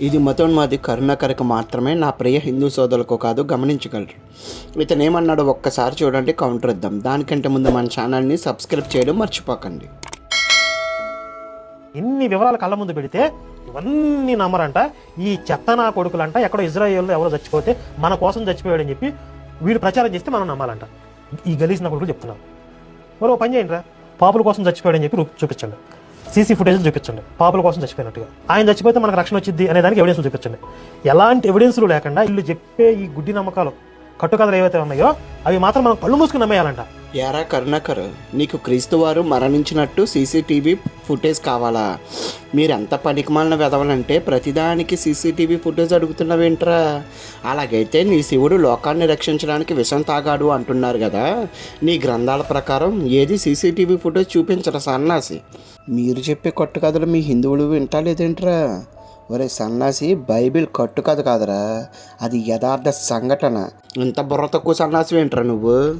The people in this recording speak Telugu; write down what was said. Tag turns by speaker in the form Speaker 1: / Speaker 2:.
Speaker 1: ఇది మతోన్మాది కరుణాకరకు మాత్రమే. నా ప్రియ హిందూ సోదరులకు కాదు గమనించగలరు. ఇతను ఏమన్నాడో ఒక్కసారి చూడండి కౌంటర్ ఇద్దాం. దానికంటే ముందు మన ఛానల్ని సబ్స్క్రైబ్ చేయడం మర్చిపోకండి.
Speaker 2: ఇన్ని వివరాలు కళ్ళ ముందు పెడితే ఇవన్నీ నమ్మరంట. ఈ చెత్తనా కొడుకులంట. ఎక్కడో ఇజ్రాయేల్లో ఎవరో చచ్చిపోతే మన కోసం చచ్చిపోయాడని చెప్పి వీడు ప్రచారం చేస్తే మనం నమ్మాలంట. ఈ గలీసిన కొడుకులు చెప్తున్నారు. మరో పని చేయండి రా పాపుల కోసం చచ్చిపోయాడని చెప్పి చూపించండి. సీసీ ఫుటేజ్ చూపించండి. పాపల కోసం చచ్చిపోయినట్టుగా. ఆయన చచ్చిపోతే మనకు రక్షణ వచ్చింది అనే దానికి ఎవిడెన్స్ చూపించండి. ఎలాంటి ఎవిడెన్స్లు లేకుండా వీళ్ళు చెప్పే ఈ గుడ్డి నమ్మకాలు కట్టుకథలు ఏవైతే ఉన్నాయో అవి మాత్రం మనం కళ్ళు మూసుకుని నమ్మేయాలంట.
Speaker 1: యారా కరుణాకర్ నీకు క్రీస్తు వారు మరణించినట్టు సీసీటీవీ ఫుటేజ్ కావాలా? మీరెంత ఎంత పనికిమాలిన వెదవలంటే ప్రతిదానికి సీసీటీవీ ఫుటేజ్ అడుగుతున్నావేంట్రా? అలాగైతే నీ శివుడు లోకాన్ని రక్షించడానికి విషం తాగాడు అంటున్నారు కదా నీ గ్రంథాల ప్రకారం ఏది సీసీటీవీ ఫుటేజ్ చూపించరా సన్నాసి? మీరు చెప్పే కొట్టు కథలు మీ హిందువులు వింటాలేదేంట్రా ఒరే సన్నాసి బైబిల్ కట్టు కథ కాదురా. అది యథార్థ సంఘటన. ఇంత బుర్ర తక్కువ సన్నాసి ఏంట్రా నువ్వు?